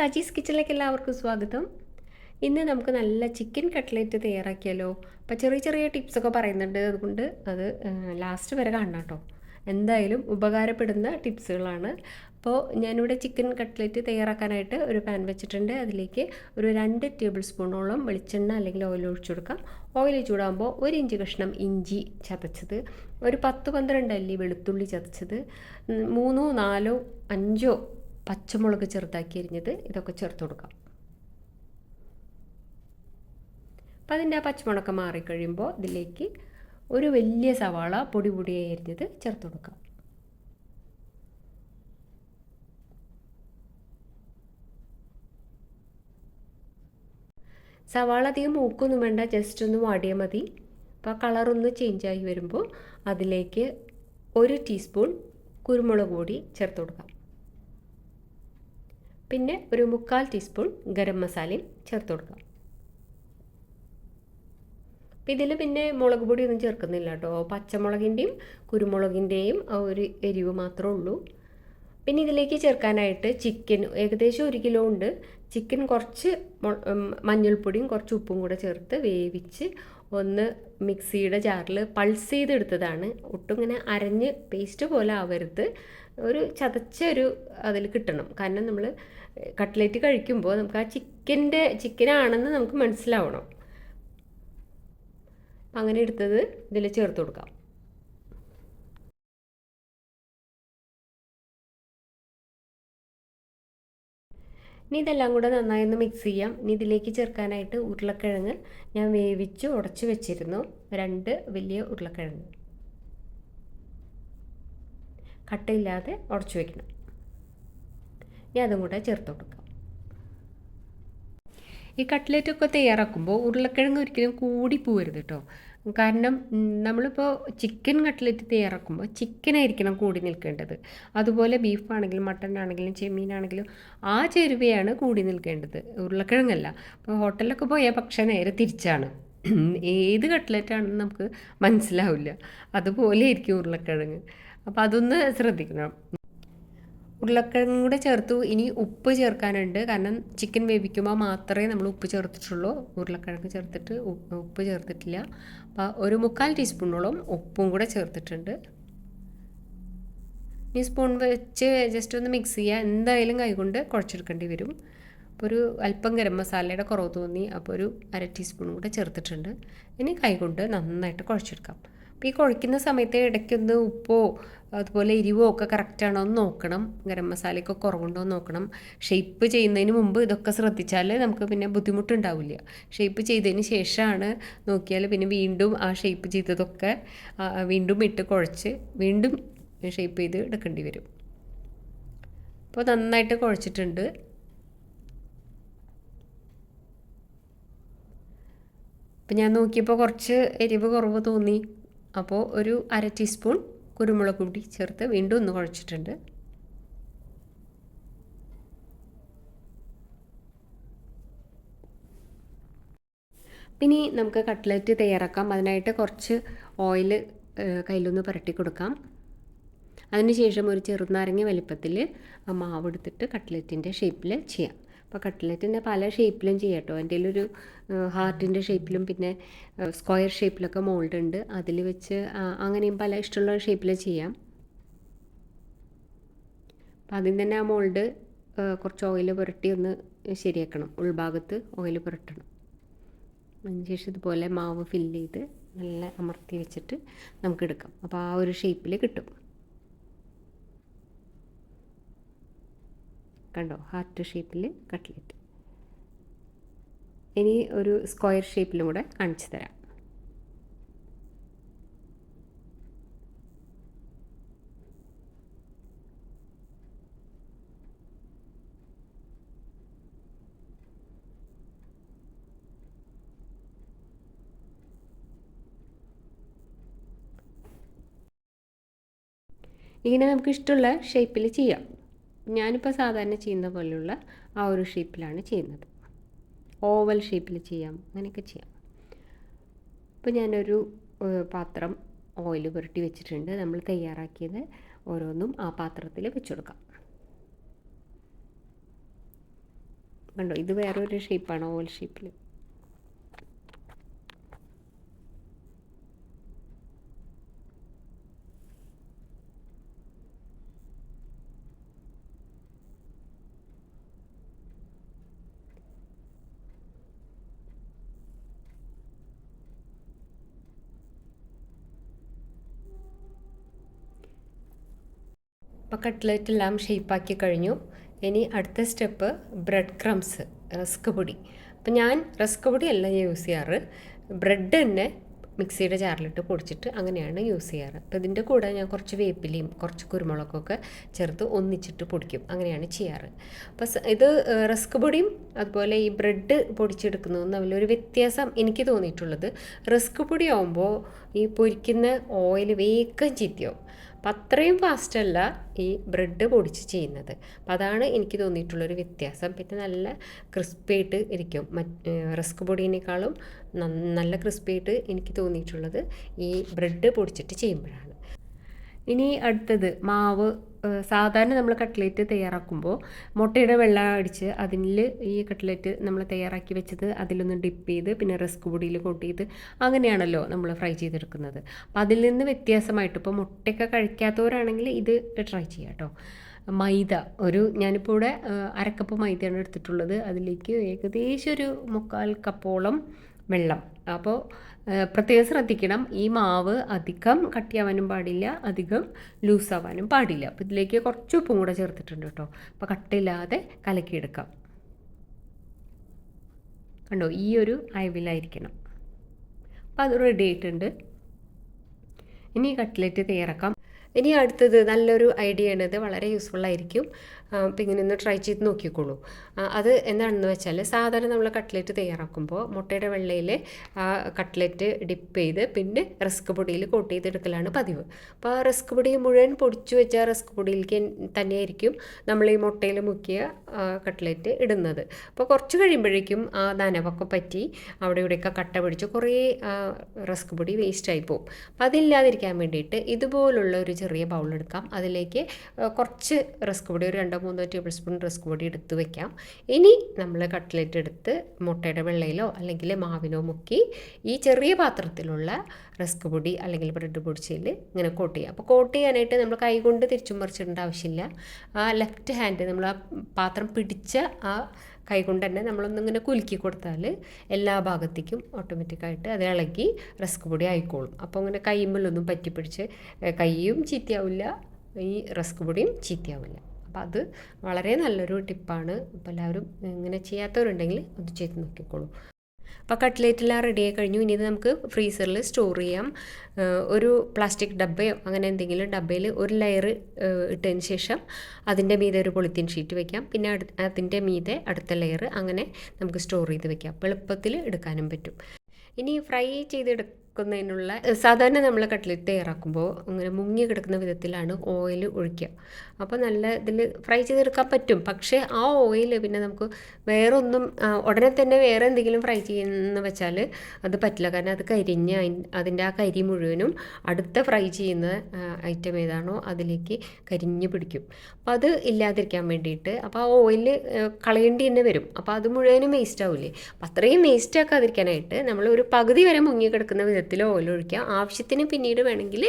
സജീസ് കിച്ചണിലേക്ക് എല്ലാവർക്കും സ്വാഗതം. ഇന്ന് നമുക്ക് നല്ല ചിക്കൻ കട്ട്ലേറ്റ് തയ്യാറാക്കിയാലോ? അപ്പോൾ ചെറിയ ചെറിയ ടിപ്സൊക്കെ പറയുന്നുണ്ട്. അതുകൊണ്ട് അത് ലാസ്റ്റ് വരെ കാണണം കേട്ടോ എന്തായാലും ഉപകാരപ്പെടുന്ന ടിപ്സുകളാണ്. അപ്പോൾ ഞാനിവിടെ ചിക്കൻ കട്ട്ലേറ്റ് തയ്യാറാക്കാനായിട്ട് ഒരു പാൻ വെച്ചിട്ടുണ്ട്. അതിലേക്ക് ഒരു രണ്ട് ടേബിൾ സ്പൂണോളം വെളിച്ചെണ്ണ അല്ലെങ്കിൽ ഓയിൽ ഒഴിച്ചു കൊടുക്കാം. ഓയിൽ ചൂടാകുമ്പോൾ ഒരു ഇഞ്ച് കഷ്ണം ഇഞ്ചി ചതച്ചത് ഒരു പത്ത് പന്ത്രണ്ട് അല്ലി വെളുത്തുള്ളി ചതച്ചത് മൂന്നോ നാലോ അഞ്ചോ പച്ചമുളക് ചെറുതാക്കി അരിഞ്ഞത് ഇതൊക്കെ ചേർത്ത് കൊടുക്കാം. അപ്പം അതിന്റെ ആ പച്ചമുളക് മാറിക്കഴിയുമ്പോൾ ഇതിലേക്ക് ഒരു വലിയ സവാള പൊടി പൊടിയായി അരിഞ്ഞത് ചേർത്ത് കൊടുക്കാം. സവാള അധികം മൂക്കൊന്നും വേണ്ട ജസ്റ്റ് ഒന്ന് വാടിയാൽ മതി. അപ്പോൾ കളറൊന്ന് ആയി വരുമ്പോൾ അതിലേക്ക് ഒരു ടീസ്പൂൺ കുരുമുളക് പൊടി ചേർത്ത് കൊടുക്കാം. പിന്നെ ഒരു മുക്കാൽ ടീസ്പൂൺ ഗരം മസാലയും ചേർത്ത് കൊടുക്കാം. ഇതിൽ പിന്നെ മുളക് പൊടി ഒന്നും ചേർക്കുന്നില്ല കേട്ടോ. പച്ചമുളകിന്റെയും കുരുമുളകിന്റെയും ആ ഒരു എരിവ് മാത്രമേ ഉള്ളൂ. പിന്നെ ഇതിലേക്ക് ചേർക്കാനായിട്ട് ചിക്കൻ ഏകദേശം ഒരു കിലോ ഉണ്ട്. ചിക്കൻ കുറച്ച് മഞ്ഞൾപ്പൊടിയും കുറച്ച് ഉപ്പും കൂടെ ചേർത്ത് വേവിച്ച് ഒന്ന് മിക്സിയുടെ ജാറിൽ പൾസ് ചെയ്തെടുത്തതാണ്. ഒട്ടും ഇങ്ങനെ അരഞ്ഞ് പേസ്റ്റ് പോലെ ആവരുത്. ഒരു ചതച്ചൊരു അതിൽ കിട്ടണം. കാരണം നമ്മൾ കട്ട്ലേറ്റ് കഴിക്കുമ്പോൾ നമുക്ക് ആ ചിക്കന്റെ ചിക്കനാണെന്ന് നമുക്ക് മനസ്സിലാവണം. അങ്ങനെ എടുത്തത് ഇതിൽ ചേർത്ത് കൊടുക്കാം. ഇനി ഇതെല്ലാം കൂടെ നന്നായി ഒന്ന് മിക്സ് ചെയ്യാം. ഇനി ഇതിലേക്ക് ചേർക്കാനായിട്ട് ഉരുളക്കിഴങ്ങ് ഞാൻ വേവിച്ച് ഉടച്ചു വെച്ചിരുന്നു. രണ്ട് വലിയ ഉരുളക്കിഴങ്ങ്. കട്ടയില്ലാതെ ഉടച്ചു വയ്ക്കണം ഇനി അതും കൂടെ ചേർത്ത് കൊടുക്കാം. ഈ കട്ട്ലറ്റൊക്കെ തയ്യാറാക്കുമ്പോൾ ഉരുളക്കിഴങ്ങ് ഒരിക്കലും കൂടി പോവരുത് കേട്ടോ. കാരണം നമ്മളിപ്പോൾ ചിക്കൻ കട്ട്ലറ്റ് തയ്യാറാക്കുമ്പോൾ ചിക്കനായിരിക്കണം കൂടി നിൽക്കേണ്ടത്. അതുപോലെ ബീഫാണെങ്കിലും മട്ടൻ ആണെങ്കിലും ചെമ്മീനാണെങ്കിലും ആ ചേരുവയാണ് കൂടി നിൽക്കേണ്ടത്. ഉരുളക്കിഴങ്ങല്ല. അപ്പോൾ ഹോട്ടലിലൊക്കെ പോയാൽ പക്ഷേ നേരെ തിരിച്ചാണ്. ഏത് കട്ട്ലറ്റാണെന്ന് നമുക്ക് മനസ്സിലാവില്ല. അതുപോലെ ആയിരിക്കും ഉരുളക്കിഴങ്ങ്. അപ്പോൾ അതൊന്ന് ശ്രദ്ധിക്കണം. ഉരുളക്കിഴങ്ങും കൂടെ ചേർത്തു. ഇനി ഉപ്പ് ചേർക്കാനുണ്ട്. കാരണം ചിക്കൻ വേവിക്കുമ്പോൾ മാത്രമേ നമ്മൾ ഉപ്പ് ചേർത്തിട്ടുള്ളൂ. ഉരുളക്കിഴങ്ങ് ചേർത്തിട്ട് ഉപ്പ് ചേർത്തിട്ടില്ല. അപ്പോൾ ഒരു മുക്കാൽ ടീസ്പൂണോളം ഉപ്പും കൂടെ ചേർത്തിട്ടുണ്ട്. ഇനി സ്പൂൺ വെച്ച് ജസ്റ്റ് ഒന്ന് മിക്സ് ചെയ്യുക. എന്തായാലും കൈകൊണ്ട് കുഴച്ചെടുക്കേണ്ടി വരും. അപ്പോൾ ഒരു അല്പം ഗരം മസാലയുടെ കുറവ് തോന്നി. അപ്പോൾ ഒരു അര ടീസ്പൂൺ കൂടെ ചേർത്തിട്ടുണ്ട്. ഇനി കൈകൊണ്ട് നന്നായിട്ട് കുഴച്ചെടുക്കാം. അപ്പോൾ ഈ കുഴയ്ക്കുന്ന സമയത്ത് ഇടയ്ക്കൊന്ന് ഉപ്പോ അതുപോലെ എരിവോ ഒക്കെ കറക്റ്റാണോ എന്ന് നോക്കണം. ഗരം മസാലയൊക്കെ കുറവുണ്ടോ എന്ന് നോക്കണം. ഷേപ്പ് ചെയ്യുന്നതിന് മുമ്പ് ഇതൊക്കെ ശ്രദ്ധിച്ചാൽ നമുക്ക് പിന്നെ ബുദ്ധിമുട്ടുണ്ടാവില്ല. ഷേപ്പ് ചെയ്തതിന് ശേഷമാണ് നോക്കിയാൽ പിന്നെ വീണ്ടും ആ ഷേപ്പ് ചെയ്തതൊക്കെ വീണ്ടും ഇട്ട് കുഴച്ച് വീണ്ടും ഷേപ്പ് ചെയ്ത് എടുക്കേണ്ടി വരും. അപ്പോൾ നന്നായിട്ട് കുഴച്ചിട്ടുണ്ട്. അപ്പം ഞാൻ നോക്കിയപ്പോൾ കുറച്ച് എരിവ് കുറവ് തോന്നി. അപ്പോൾ ഒരു അര ടീസ്പൂൺ കുരുമുളക് പൊടി ചേർത്ത് വീണ്ടും ഒന്ന് കുഴച്ചിട്ടുണ്ട്. പിന്നെ നമുക്ക് കട്ട്ലറ്റ് തയ്യാറാക്കാം. അതിനായിട്ട് കുറച്ച് ഓയിൽ കയ്യിലൊന്ന് പുരട്ടി കൊടുക്കാം. അതിനുശേഷം ഒരു ചെറുനാരങ്ങ വലിപ്പത്തിൽ മാവ് എടുത്തിട്ട് കട്ട്ലറ്റിന്റെ ഷേപ്പിൽ ചെയ്യാം. അപ്പോൾ കട്ട്ലറ്റിന്റെ പല ഷേപ്പിലും ചെയ്യാം കേട്ടോ. എന്റെ ഒരു ഹാർട്ടിന്റെ ഷേപ്പിലും പിന്നെ സ്ക്വയർ ഷേപ്പിലൊക്കെ മോൾഡ് ഉണ്ട്. അതിൽ വെച്ച് അങ്ങനെയും പല ഇഷ്ടമുള്ള ഷേപ്പിൽ ചെയ്യാം. അപ്പം അതിൽ തന്നെ ആ മോൾഡ് കുറച്ച് ഓയിൽ പുരട്ടി ഒന്ന് ശരിയാക്കണം. ഉൾഭാഗത്ത് ഓയിൽ പുരട്ടണം. അതിനുശേഷം ഇതുപോലെ മാവ് ഫില്ല് ചെയ്ത് നല്ല അമർത്തി വെച്ചിട്ട് നമുക്ക് എടുക്കാം. അപ്പോൾ ആ ഒരു ഷേപ്പിൽ കിട്ടും. കണ്ടോ? ഹാർട്ട് ഷേപ്പിൽ കട്ട്ലറ്റ് ഇനി ഒരു സ്ക്വയർ ഷേപ്പിലും കൂടെ കാണിച്ചു തരാം. ഇങ്ങനെ നമുക്ക് ഇഷ്ടമുള്ള ഷേപ്പിൽ ചെയ്യാം. ഞാനിപ്പോൾ സാധാരണ ചെയ്യുന്ന പോലെയുള്ള ആ ഒരു ഷേപ്പിലാണ് ചെയ്യുന്നത്. ഓവൽ ഷേപ്പിൽ ചെയ്യാം അങ്ങനെയൊക്കെ ചെയ്യാം. ഇപ്പോൾ ഞാനൊരു പാത്രം ഓയിൽ പുരട്ടി വെച്ചിട്ടുണ്ട്. നമ്മൾ തയ്യാറാക്കിയത് ഓരോന്നും ആ പാത്രത്തിൽ വെച്ചുകൊടുക്കാം കണ്ടോ? ഇത് വേറൊരു ഷേപ്പാണ് ഓവൽ ഷേപ്പിൽ അപ്പോൾ കട്ട്ലറ്റ് എല്ലാം ഷേപ്പാക്കി കഴിഞ്ഞു. ഇനി അടുത്ത സ്റ്റെപ്പ് ബ്രെഡ് ക്രംസ് റസ്ക് പൊടി. അപ്പോൾ ഞാൻ റസ്ക് പൊടി അല്ല യൂസ് ചെയ്യാറ്. ബ്രെഡ് തന്നെ മിക്സിയുടെ ജാറിലിട്ട് പൊടിച്ചിട്ട് അങ്ങനെയാണ് യൂസ് ചെയ്യാറ്. അപ്പോൾ ഇതിന്റെ കൂടെ ഞാൻ കുറച്ച് വേപ്പിലയും കുറച്ച് കുരുമുളകൊക്കെ ചേർത്ത് ഒന്നിച്ചിട്ട് പൊടിക്കും. അങ്ങനെയാണ് ചെയ്യാറ്. അപ്പോൾ ഇത് റസ്ക് പൊടിയും അതുപോലെ ഈ ബ്രെഡ് പൊടിച്ചെടുക്കുന്നതും ഒരു വ്യത്യാസം എനിക്ക് തോന്നിയിട്ടുള്ളത്. റസ്ക് പൊടി ഈ പൊരിക്കുന്ന ഓയിൽ വേഗം ചീത്തയാവും. അപ്പം അത്രയും ഫാസ്റ്റല്ല ഈ ബ്രെഡ് പൊടിച്ച് ചെയ്യുന്നത്. അപ്പം അതാണ് എനിക്ക് തോന്നിയിട്ടുള്ളൊരു വ്യത്യാസം. പിന്നെ നല്ല ക്രിസ്പിയായിട്ട് ഇരിക്കും. മറ്റ് റസ്ക് പൊടിയേക്കാളും നല്ല ക്രിസ്പിയായിട്ട് എനിക്ക് തോന്നിയിട്ടുള്ളത് ഈ ബ്രെഡ് പൊടിച്ചിട്ട് ചെയ്യുമ്പോഴാണ്. ഇനി അടുത്തത് മാവ് സാധാരണ നമ്മൾ കട്ട്ലേറ്റ് തയ്യാറാക്കുമ്പോൾ മുട്ടയുടെ വെള്ളം അടിച്ച് അതിൽ ഈ കട്ട്ലേറ്റ് നമ്മൾ തയ്യാറാക്കി വെച്ചത് അതിലൊന്ന് ഡിപ്പ് ചെയ്ത് പിന്നെ റസ്ക് പൊടിയിൽ കോട്ട് ചെയ്ത് അങ്ങനെയാണല്ലോ നമ്മൾ ഫ്രൈ ചെയ്തെടുക്കുന്നത്. അപ്പോൾ അതിൽ നിന്ന് വ്യത്യാസമായിട്ട് ഇപ്പോൾ മുട്ടയൊക്കെ കഴിക്കാത്തവരാണെങ്കിൽ ഇത് ട്രൈ ചെയ്യാം കേട്ടോ. മൈദ ഒരു ഞാനിപ്പോൾ ഇവിടെ അരക്കപ്പ് മൈദയാണ് എടുത്തിട്ടുള്ളത്. അതിലേക്ക് ഏകദേശം ഒരു മുക്കാൽ കപ്പോളം വെള്ളം. അപ്പോൾ പ്രത്യേകം ശ്രദ്ധിക്കണം. ഈ മാവ് അധികം കട്ടിയാവാനും പാടില്ല അധികം ലൂസാവാനും പാടില്ല. അപ്പോൾ ഇതിലേക്ക് കുറച്ച് ഉപ്പും കൂടെ ചേർത്തിട്ടുണ്ട് കേട്ടോ. അപ്പോൾ കട്ടില്ലാതെ കലക്കിയെടുക്കാം. കണ്ടോ? ഈ ഒരു അയവിലായിരിക്കണം. അപ്പോൾ അത് റെഡി ആയിട്ടുണ്ട്. ഇനി കട്ട്ലറ്റ് തയ്യാറാക്കാം. ഇനി അടുത്തത് നല്ലൊരു ഐഡിയ ആണ്. ഇത് വളരെ യൂസ്ഫുൾ ആയിരിക്കും. അപ്പോൾ ഇങ്ങനെ ഒന്ന് ട്രൈ ചെയ്ത് നോക്കിക്കോളൂ. അത് എന്താണെന്ന് വെച്ചാൽ സാധാരണ നമ്മൾ കട്ട്ലറ്റ് തയ്യാറാക്കുമ്പോൾ മുട്ടയുടെ വെള്ളയിൽ ആ കട്ട്ലറ്റ് ഡിപ്പ് ചെയ്ത് പിന്നെ റസ്ക് പൊടിയിൽ കോട്ട് ചെയ്തെടുക്കലാണ് പതിവ്. അപ്പോൾ ആ റസ്ക് പൊടി മുഴുവൻ പൊടിച്ചു വെച്ച റസ്ക് പൊടിയിലേക്ക് തന്നെയായിരിക്കും നമ്മൾ ഈ മുട്ടയിൽ മുക്കിയ കട്ട്ലറ്റ് ഇടുന്നത്. അപ്പോൾ കുറച്ച് കഴിയുമ്പോഴേക്കും ആ നനവൊക്കെ പറ്റി അവിടെ ഇവിടെയൊക്കെ കട്ട പിടിച്ച് കുറേ റസ്ക് പൊടി വേസ്റ്റായി പോകും അപ്പോൾ അതില്ലാതിരിക്കാൻ വേണ്ടിയിട്ട് ഇതുപോലുള്ള ഒരു ചെറിയ ബൗൾ എടുക്കാം. അതിലേക്ക് കുറച്ച് റസ്ക് പൊടി ഒരു രണ്ടോ മൂന്നോ ടേബിൾ സ്പൂൺ റസ്ക് പൊടി എടുത്ത് വെക്കാം. ഇനി നമ്മൾ കട്ട്ലറ്റ് എടുത്ത് മുട്ടയുടെ വെള്ളയിലോ അല്ലെങ്കിൽ മാവിനോ മുക്കി ഈ ചെറിയ പാത്രത്തിലുള്ള റസ്ക് പൊടി അല്ലെങ്കിൽ ബ്രെഡ് പൊടിച്ചതിൽ ഇങ്ങനെ കോട്ട് ചെയ്യുക. അപ്പോൾ കോട്ട് ചെയ്യാനായിട്ട് നമ്മൾ കൈ കൊണ്ട് തിരിച്ചും മറിച്ചിടേണ്ട ആവശ്യമില്ല. ആ ലെഫ്റ്റ് ഹാൻഡ് നമ്മൾ ആ പാത്രം പിടിച്ച ആ കൈ കൊണ്ട് തന്നെ നമ്മളൊന്നിങ്ങനെ കുലുക്കി കൊടുത്താൽ എല്ലാ ഭാഗത്തേക്കും ഓട്ടോമാറ്റിക്കായിട്ട് അത് ഇളകി റസ്ക് പൊടി ആയിക്കോളും. അപ്പോൾ അങ്ങനെ കൈമ്മലൊന്നും പറ്റിപ്പിടിച്ച് കൈയും ചീത്തയാവില്ല. ഈ റസ്ക് പൊടിയും ചീത്തയാവില്ല. അപ്പോൾ അത് വളരെ നല്ലൊരു ടിപ്പാണ്. അപ്പോൾ എല്ലാവരും ഇങ്ങനെ ചെയ്യാത്തവരുണ്ടെങ്കിൽ ഒന്ന് ചെയ്ത് നോക്കിക്കോളൂ. അപ്പോൾ കട്ട്ലേറ്റെല്ലാം റെഡിയായി കഴിഞ്ഞു. ഇനി ഇത് നമുക്ക് ഫ്രീസറിൽ സ്റ്റോർ ചെയ്യാം. ഒരു പ്ലാസ്റ്റിക് ഡബ്ബയോ അങ്ങനെ എന്തെങ്കിലും ഡബ്ബയിൽ ഒരു ലെയർ ഇട്ടതിന് ശേഷം അതിന്റെ മീതെ ഒരു പൊളിത്തീൻ ഷീറ്റ് വെക്കാം. പിന്നെ അതിന്റെ മീതെ അടുത്ത ലെയർ അങ്ങനെ നമുക്ക് സ്റ്റോർ ചെയ്ത് വെക്കാം. എളുപ്പത്തിൽ എടുക്കാനും പറ്റും. ഇനി ഫ്രൈ ചെയ്തെടുക്കുക വെക്കുന്നതിനുള്ള സാധാരണ നമ്മൾ കട്ട്ലറ്റ് തയ്യാറാക്കുമ്പോൾ അങ്ങനെ മുങ്ങി കിടക്കുന്ന വിധത്തിലാണ് ഓയിൽ ഒഴിക്കുക. അപ്പോൾ നല്ല ഇതിൽ ഫ്രൈ ചെയ്തെടുക്കാൻ പറ്റും. പക്ഷേ ആ ഓയിൽ പിന്നെ നമുക്ക് വേറെ ഒന്നും ഉടനെ തന്നെ വേറെ എന്തെങ്കിലും ഫ്രൈ ചെയ്യുന്ന വെച്ചാൽ അത് പറ്റില്ല. കാരണം അത് കരിഞ്ഞ് അതിന്റെ ആ കരി മുഴുവനും അടുത്ത ഫ്രൈ ചെയ്യുന്ന ഐറ്റം ഏതാണോ അതിലേക്ക് കരിഞ്ഞു പിടിക്കും. അപ്പോൾ അത് ഇല്ലാതിരിക്കാൻ വേണ്ടിയിട്ട് അപ്പോൾ ആ ഓയിൽ കളയേണ്ടി തന്നെ വരും. അപ്പോൾ അത് മുഴുവനും വേസ്റ്റ് ആവില്ലേ അപ്പം അത്രയും വേസ്റ്റ് ആക്കാതിരിക്കാനായിട്ട് നമ്മൾ ഒരു പകുതി വരെ മുങ്ങി കിടക്കുന്ന വിധത്തിൽ ഓയിൽ ഒഴിക്കാം ആവശ്യത്തിന് പിന്നീട് വേണമെങ്കിൽ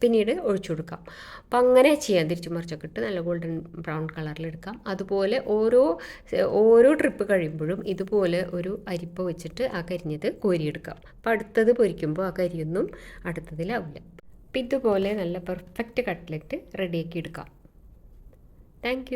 പിന്നീട് ഒഴിച്ചു കൊടുക്കാം. അപ്പം അങ്ങനെ ചെയ്യാം. തിരിച്ചു മറിച്ചൊക്കെ ഇട്ട് നല്ല ഗോൾഡൻ ബ്രൗൺ കളറിൽ എടുക്കാം. അതുപോലെ ഓരോ ഓരോ ട്രിപ്പ് കഴിയുമ്പോഴും ഇതുപോലെ ഒരു അരിപ്പ വെച്ചിട്ട് ആ കരിഞ്ഞത് കോരിയെടുക്കാം. അപ്പം അടുത്തത് പൊരിക്കുമ്പോൾ ആ കരിയൊന്നും അടുത്തതിലാവില്ല ഇതുപോലെ നല്ല പെർഫെക്റ്റ് കട്ട്ലറ്റ് റെഡിയാക്കി എടുക്കാം. താങ്ക്